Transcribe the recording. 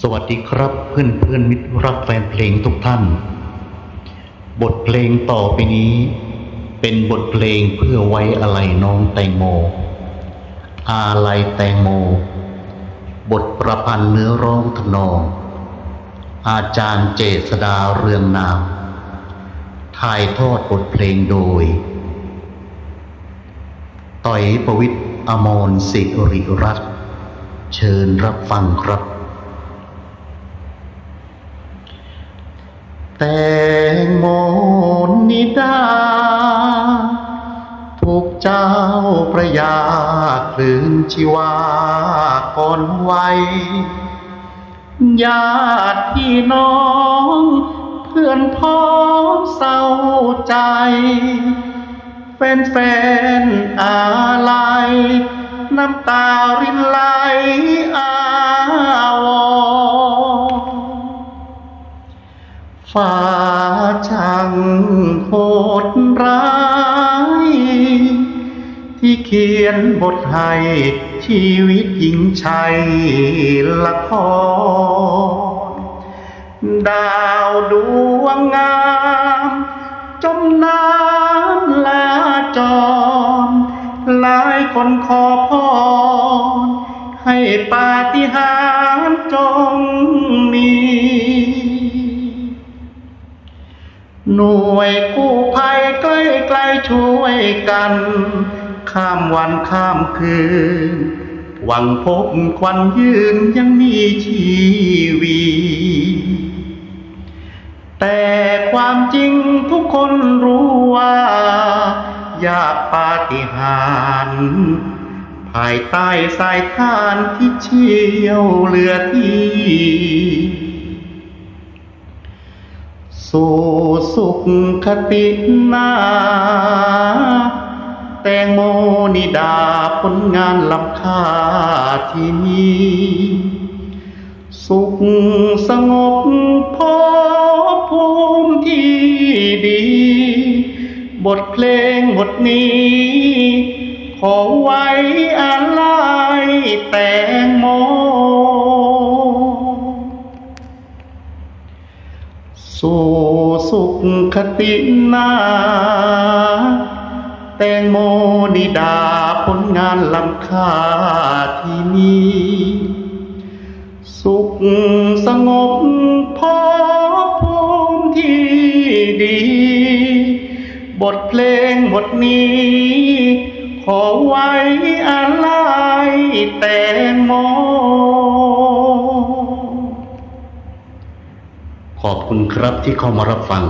สวัสดีครับเพื่อนเพื่อนมิตรรักแฟนเพลงทุกท่าน บทเพลงต่อไปนี้ เป็นบทเพลงเพื่อไว้อะไรน้องแตงโม อาลัยแตงโม บทประพันธ์เนื้อร้องทนอง อาจารย์เจษดาเรืองนามถ่ายทอดบทเพลงโดย ต่อยประวิตรอมรสิริรัตน์เชิญรับฟังครับ แตงโมนิดา ถูกเจ้าพระยาคลื่นชีวาก่อนไว้ญาติพี่น้อง เพื่อนพ้องเศร้าใจแฟนๆอาลัยน้ำตารินไหลอา ฟ้าช่างโหดร้าย ที่เขียนบทให้ชีวิตหญิงชายละคร ดาวดวงงาม จมน้ำลาจรหลายคนขอพร ให้ปาฏิหาริย์จง หน่วยกู้ภัยใกล้ๆช่วยกัน ข้ามวันข้ามคืน หวังพบควันยืนยังมีชีวีแต่ความจริงทุกคนรู้ว่า ยากปาฏิหาริย์ภายใต้สายทานที่เชี่ยวเหลือที่ สู่สุขคตินาแตงโมนิดาผลงานลำค่าที่มีสุขสงบพอภูมิที่ดี บทเพลงบทนี้ ขอไว้อะไรแตงโม สู่สุขคตินาแตงโมนิดาผลงานลำค่าที่มีสุขสงบพอภูมิที่ดี บทเพลงบทนี้ ขอไว้อะไรแต่ ขอบคุณครับที่เข้ามารับฟัง